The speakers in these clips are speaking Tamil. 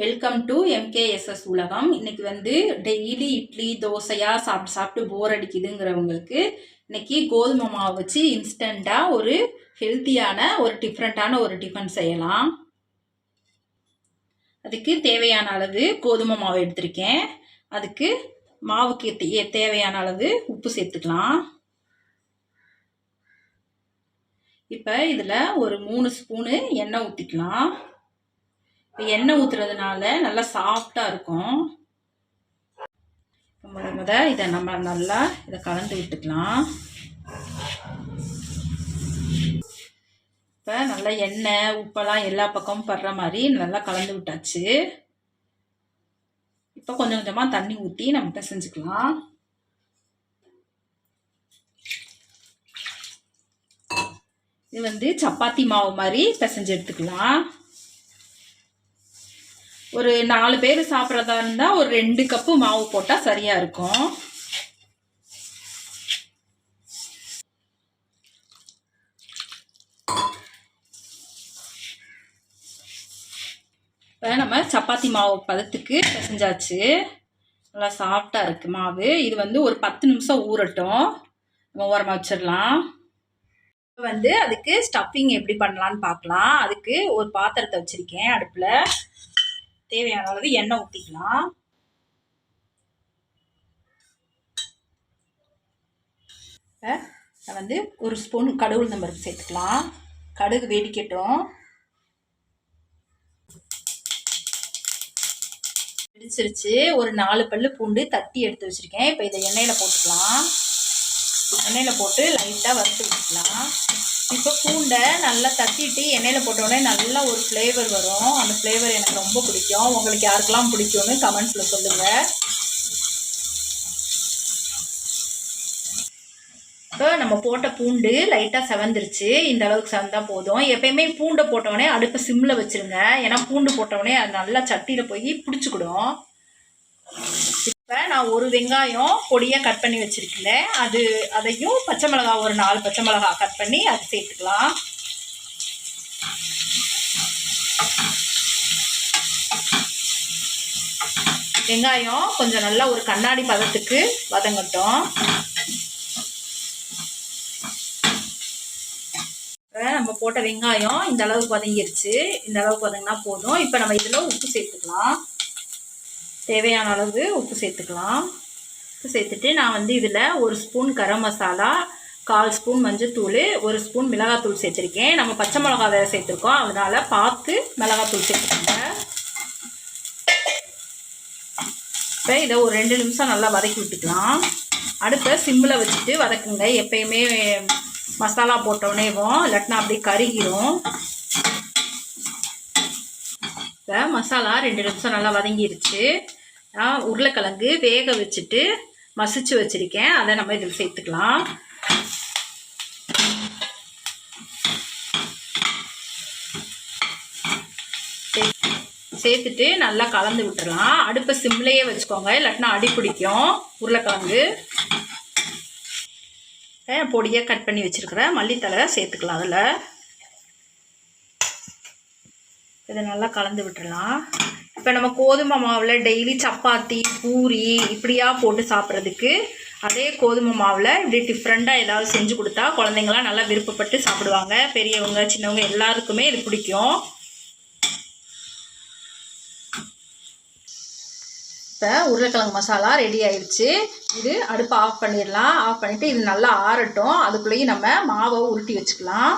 வெல்கம் டு எம்கேஎஸ்எஸ் உலகம். இன்னைக்கு வந்து டெய்லி இட்லி தோசையாக சாப்பிட்டு சாப்பிட்டு போர் அடிக்குதுங்கிறவங்களுக்கு இன்னைக்கு கோதுமை மாவு வச்சு இன்ஸ்டண்ட்டாக ஒரு ஹெல்த்தியான ஒரு டிஃப்ரெண்ட்டான ஒரு டிஃபன் செய்யலாம். அதுக்கு தேவையான அளவு கோதுமை மாவு எடுத்திருக்கேன். அதுக்கு மாவுக்கு தே- தேவையான அளவு உப்பு சேர்த்துக்கலாம். இப்போ இதில் ஒரு மூணு ஸ்பூனு எண்ணெய் ஊற்றிக்கலாம் இப்போ எண்ணெய் ஊற்றுறதுனால நல்லா சாஃப்டாக இருக்கும். முத முத இதை நம்ம நல்லா இதை கலந்து விட்டுக்கலாம். இப்போ நல்லா எண்ணெய் உப்பெல்லாம் எல்லா பக்கமும் படுற மாதிரி நல்லா கலந்து விட்டாச்சு. இப்போ கொஞ்சம் கொஞ்சமாக தண்ணி ஊற்றி நம்ம பிசைஞ்சுக்கலாம் இது வந்து சப்பாத்தி மாவு மாதிரி பிசைஞ்சு எடுத்துக்கலாம். ஒரு நாலு பேர் சாப்பிட்றதா இருந்தால் ஒரு ரெண்டு கப்பு மாவு போட்டால் சரியாக இருக்கும். இப்போ நம்ம சப்பாத்தி மாவு பதத்துக்கு பிசைஞ்சாச்சு. நல்லா சாஃப்டாக இருக்குது மாவு. இது வந்து ஒரு பத்து நிமிஷம் ஊறட்டும். நம்ம ஓரமாக வச்சிடலாம். இப்போ வந்து அதுக்கு ஸ்டஃபிங் எப்படி பண்ணலான்னு பார்க்கலாம். அதுக்கு ஒரு பாத்திரத்தை வச்சுருக்கேன் அடுப்பில். தேவையான அளவு எண்ணெய் ஊற்றிக்கலாம் இப்போ நான் வந்து ஒரு ஸ்பூன் கடுகு உளுந்தம்பருப்பு சேர்த்துக்கலாம். கடுகு வெடிக்கட்டும் பிடிச்சிருச்சு ஒரு நாலு பல்லு பூண்டு தட்டி எடுத்து வச்சுருக்கேன். இப்போ இதை எண்ணெயில் போட்டுக்கலாம். எண்ணெயில் போட்டு லைட்டாக வறுத்து விட்டுக்கலாம். இப்போ பூண்டை நல்லா தட்டிட்டு எண்ணெயில் போட்டோடனே நல்லா ஒரு ஃப்ளேவர் வரும். அந்த ஃப்ளேவர் எனக்கு ரொம்ப பிடிக்கும். உங்களுக்கு யாருக்கெல்லாம் பிடிக்கும்னு கமெண்ட்ஸில் சொல்லுங்கள் இப்போ நம்ம போட்ட பூண்டு லைட்டாக செவந்துருச்சு. இந்த அளவுக்கு செவந்தால் போதும். எப்பயுமே பூண்டை போட்டோடனே அடுப்பை சிம்மில் வச்சுருங்க. ஏன்னா பூண்டு போட்டோடனே அது நல்லா சட்டியில் போய் பிடிச்சிக்கிடும். இப்போ நான் ஒரு வெங்காயம் பொடியாக கட் பண்ணி வச்சுருக்கேன் அது அதையும் பச்சை மிளகா ஒரு நாலு பச்சை மிளகா கட் பண்ணி அது சேர்த்துக்கலாம். வெங்காயம் கொஞ்சம் நல்லா ஒரு கண்ணாடி பதத்துக்கு வதங்கட்டும். இப்போ நம்ம போட்ட வெங்காயம் இந்த அளவுக்கு வதங்கிருச்சு. இந்த அளவுக்கு வதங்கினா போதும். இப்போ நம்ம இதில் உப்பு சேர்த்துக்கலாம். தேவையான அளவு உப்பு சேர்த்துக்கலாம். உப்பு சேர்த்துட்டு நான் வந்து இதில் ஒரு ஸ்பூன் கரம் மசாலா கால் ஸ்பூன் மஞ்சத்தூள் ஒரு ஸ்பூன் மிளகாத்தூள் சேர்த்துருக்கேன். நம்ம பச்சை மிளகா வேறு சேர்த்துருக்கோம். அதனால் பார்த்து மிளகாத்தூள் சேர்த்துக்கோங்க. இப்போ இதை ஒரு ரெண்டு நிமிஷம் நல்லா வதக்கி விட்டுக்கலாம். அடுப்பை சிம்மில் வச்சுட்டு வதக்குங்க. எப்பயுமே மசாலா போட்டோடனேவும் இல்லாட்டினா அப்படியே கருகிரும். இப்போ மசாலா ரெண்டு நிமிஷம் நல்லா வதங்கிருச்சு. நான் உருளைக்கிழங்கு வேக வச்சுட்டு மசிச்சு வச்சுருக்கேன். அதை நம்ம இதில் சேர்த்துக்கலாம். சே- சேர்த்துட்டு நல்லா கலந்து விட்டுடலாம் அடுப்பை சிம்லேயே வச்சுக்கோங்க. இல்லாட்டினா அடி பிடிக்கும். உருளைக்கிழங்கு. பொடியாக கட் பண்ணி வச்சுருக்கிற மல்லித்தலை சேர்த்துக்கலாம் அதில். இதை நல்லா கலந்து விட்டுடலாம் இப்போ நம்ம கோதுமை மாவில் டெய்லி சப்பாத்தி பூரி இப்படியா போட்டு சாப்பிட்றதுக்கு அதே கோதுமை மாவில் இப்படி டிஃப்ரெண்ட்டாக ஏதாவது செஞ்சு கொடுத்தா குழந்தைங்களாம் நல்லா விருப்பப்பட்டு சாப்பிடுவாங்க. பெரியவங்க சின்னவங்க எல்லாருக்குமே இது பிடிக்கும். இப்போ உருளைக்கிழங்கு மசாலா ரெடி ஆயிடுச்சு. இது அடுப்பை ஆஃப் பண்ணிடலாம். ஆஃப் பண்ணிவிட்டு இது நல்லா ஆறட்டும். அதுக்குள்ளேயும் நம்ம மாவை உருட்டி வச்சுக்கலாம்.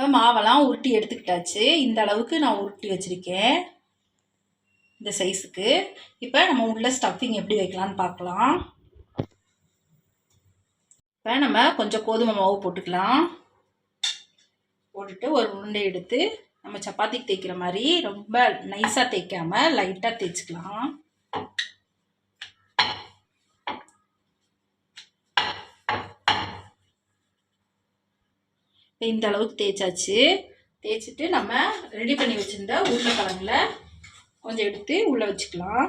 இப்போ மாவெல்லாம் உருட்டி எடுத்துக்கிட்டாச்சு. இந்த அளவுக்கு நான் உருட்டி வச்சுருக்கேன். இந்த சைஸுக்கு இப்போ நம்ம உள்ள ஸ்டஃபிங் எப்படி வைக்கலாம்னு பார்க்கலாம். இப்போ நம்ம கொஞ்சம் கோதுமை மாவு போட்டுக்கலாம். போட்டுட்டு ஒரு உருண்டை எடுத்து நம்ம சப்பாத்திக்கு தேய்க்கிற மாதிரி ரொம்ப நைஸாக தேய்க்காமல் லைட்டாக தேய்ச்சிக்கலாம். இந்த அளவுக்கு தேய்ச்சாச்சு. தேய்ச்சிட்டு நம்ம ரெடி பண்ணி வச்சுருந்த உருளைக்கிழங்குல கொஞ்சம் எடுத்து உள்ளே வச்சுக்கலாம்.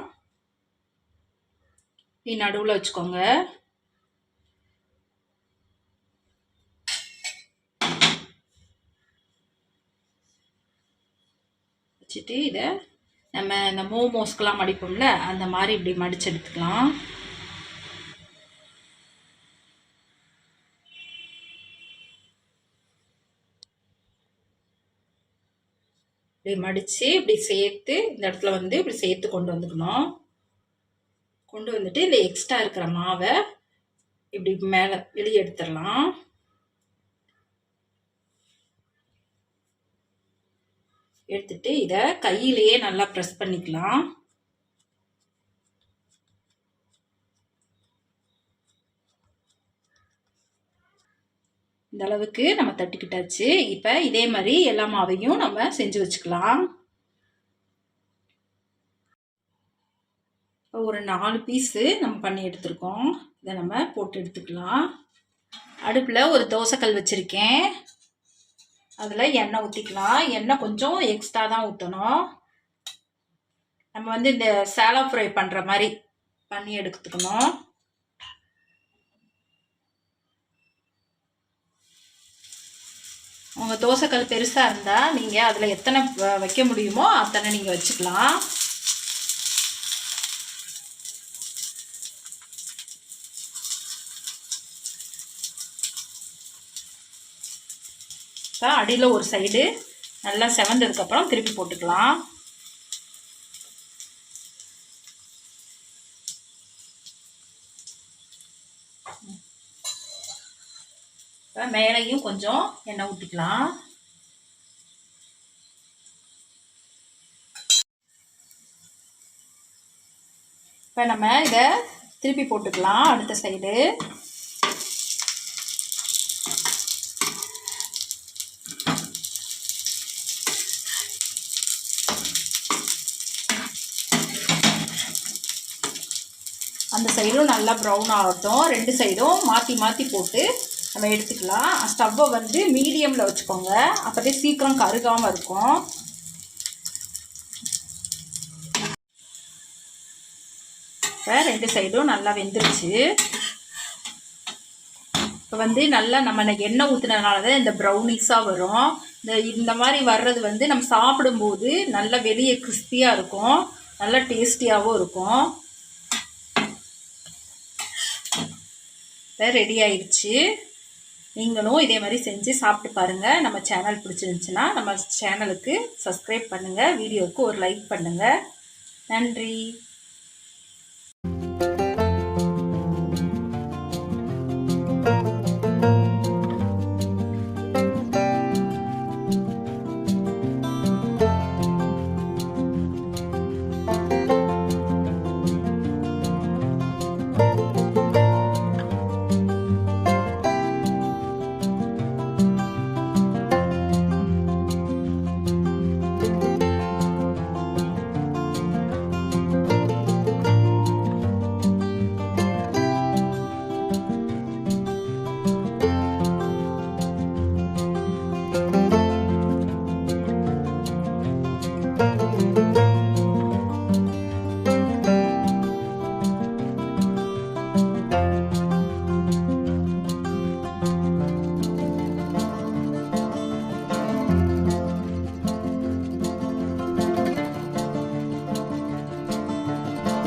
நீ நடுவில் வச்சுக்கோங்க. வச்சுட்டு இதை நம்ம இந்த மோமோஸ்க்கெலாம் மடிப்போம்ல அந்த மாதிரி இப்படி மடித்து எடுத்துக்கலாம். இப்படி மடித்து இப்படி சேர்த்து இந்த இடத்துல வந்து இப்படி சேர்த்து கொண்டு வந்துக்கணும். கொண்டு வந்துட்டு இந்த எக்ஸ்ட்ரா இருக்கிற மாவை இப்படி மேலே வெளியே எடுத்துடலாம். எடுத்துட்டு இதை கையிலேயே நல்லா ப்ரெஸ் பண்ணிக்கலாம். இந்த அளவுக்கு நம்ம தட்டிக்கிட்டாச்சு. இப்போ இதே மாதிரி எல்லா மாவையும் நம்ம செஞ்சு வச்சுக்கலாம். ஒரு நாலு பீஸு நம்ம பண்ணி எடுத்துருக்கோம். இதை நம்ம போட்டு எடுத்துக்கலாம். அடுப்பில் ஒரு தோசைக்கல் வச்சுருக்கேன். அதில் எண்ணெய் ஊற்றிக்கலாம் எண்ணெய் கொஞ்சம் எக்ஸ்ட்ரா தான் ஊற்றணும் நம்ம வந்து இந்த சேலா ஃப்ரை பண்ணுற மாதிரி பண்ணி எடுத்துக்கணும். உங்கள் தோசைக்கல் பெருசாக இருந்தால் நீங்கள் அதில் எத்தனை வைக்க முடியுமோ அத்தனை நீங்கள் வச்சுக்கலாம். அடியில் ஒரு சைடு நல்லா செவந்ததுக்கப்புறம் திருப்பி போட்டுக்கலாம். மேலேயும் கொஞ்சம் எண்ணெய் ஊற்றிக்கலாம் இப்போ நம்ம இதை திருப்பி போட்டுக்கலாம் அடுத்த சைடு அந்த சைடும் நல்லா ப்ரௌன் ஆகட்டும். ரெண்டு சைடும் மாற்றி மாற்றி போட்டு நம்ம எடுத்துக்கலாம். ஸ்டவ்வை வந்து மீடியமில் வச்சுக்கோங்க. அப்போதே சீக்கிரம் கருகாமல் இருக்கும். இப்போ ரெண்டு சைடும் நல்லா வெந்துருச்சு. இப்போ வந்து நல்லா நம்ம எண்ணெய் ஊற்றுனதுனால தான் இந்த ப்ரௌனிஸாக வரும். இந்த இந்த மாதிரி வர்றது வந்து நம்ம சாப்பிடும்போது நல்லா வெளியே கிறிஸ்பியாக இருக்கும். நல்லா டேஸ்டியாகவும் இருக்கும். இப்போ ரெடி ஆயிடுச்சு. நீங்களும் இதே மாதிரி செஞ்சு சாப்பிட்டு பாருங்கள் நம்ம சேனல் பிடிச்சிருந்துச்சுன்னா நம்ம சேனலுக்கு சப்ஸ்கிரைப் பண்ணுங்கள் வீடியோவுக்கு ஒரு லைக் பண்ணுங்கள் நன்றி.